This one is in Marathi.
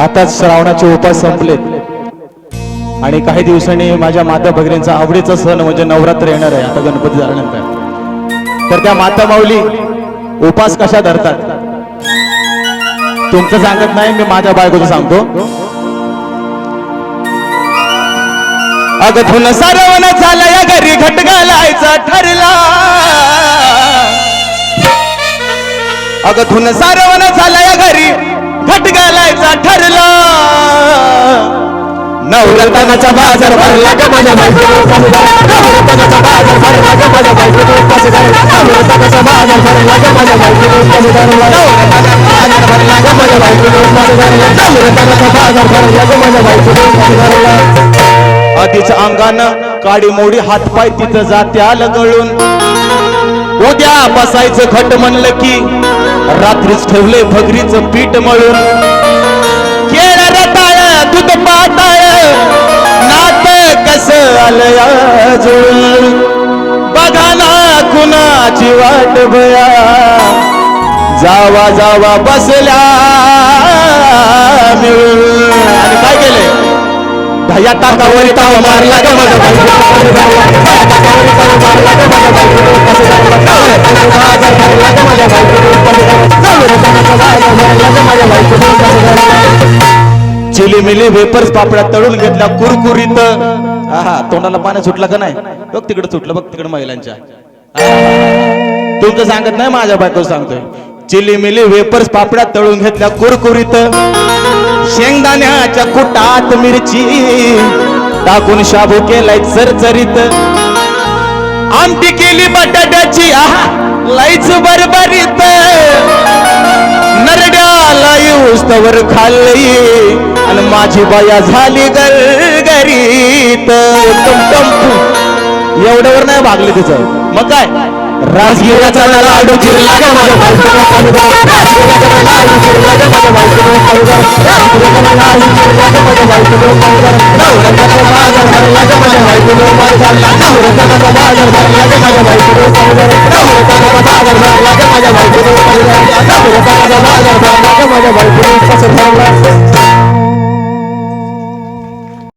आताच श्रावणाचे उपास संपलेत. आणि काही दिवसांनी माझ्या माता भगिनींचा आवडीचा सण म्हणजे नवरात्र येणार आहे आता गणपती झाल्यानंतर. तर त्या माता माऊली उपास कशा धरतात? तुमचं सांगत नाही मी माझ्या बायकोचं सांगतो. अगथून सारवण झालं या घरी घट घालायचा ठरला. अगथून सारवण नवरत्नाचा बाजार भरला का माझ्या बायकोनं नवरत्नाचा बाजार भरला का माझ्या बायकोनं कसं झालं? नवरत्नाचा बाजार भरला का माझ्या बायकोनं कसं झालं? बाजार भरला का माझ्या बायकोनं कसं झालं? नवरत्नाचा बाजार भरला का माझ्या बायकोनं कसं झालं? आधीच अंगानं काडी मोडी हातपाय तिथं जात्या लगळून उद्या बसायचं खट म्हणलं की रात्रीच ठेवले भगरीचं पीठ मळून केळ रताळ दूध पाताळ नात कस आलं बघा ना कुणाची वाट भया जावा जावा बसल्या मिळून. आणि काय केलंय दह्या टाकावर ताव मारला ग माझा मारला चिलीमिली वेपर्स पापड्या तळून घेतल्या कुरकुरीत. आहा तोंडाला पाणी सुटलं का नाही? बघ तिकडे सुटलं बघ तिकडे महिलांच्या. तुमचं सांगत नाही माझ्या बायको सांगतोय. चिलीमिली वेपर्स पापड्या तळून घेतल्या कुरकुरीत. शेंगदाण्याच्या कुटात मिरची टाकून शाबू केलाय चरचरीत. आमटी केली बटाट्याची आहा लाईच बरबरीत. उस्तवर खाल्ली आणि माझी बाया झाली गरगरीत टमटम एवढ्यावर नाही भागले तिचं. मग काय? राजगिराचा लाडू चिरला ग माझ्या माझ्या बायकोनं खाऊगा. राजगिराचा लाडू चिरला ग माझ्या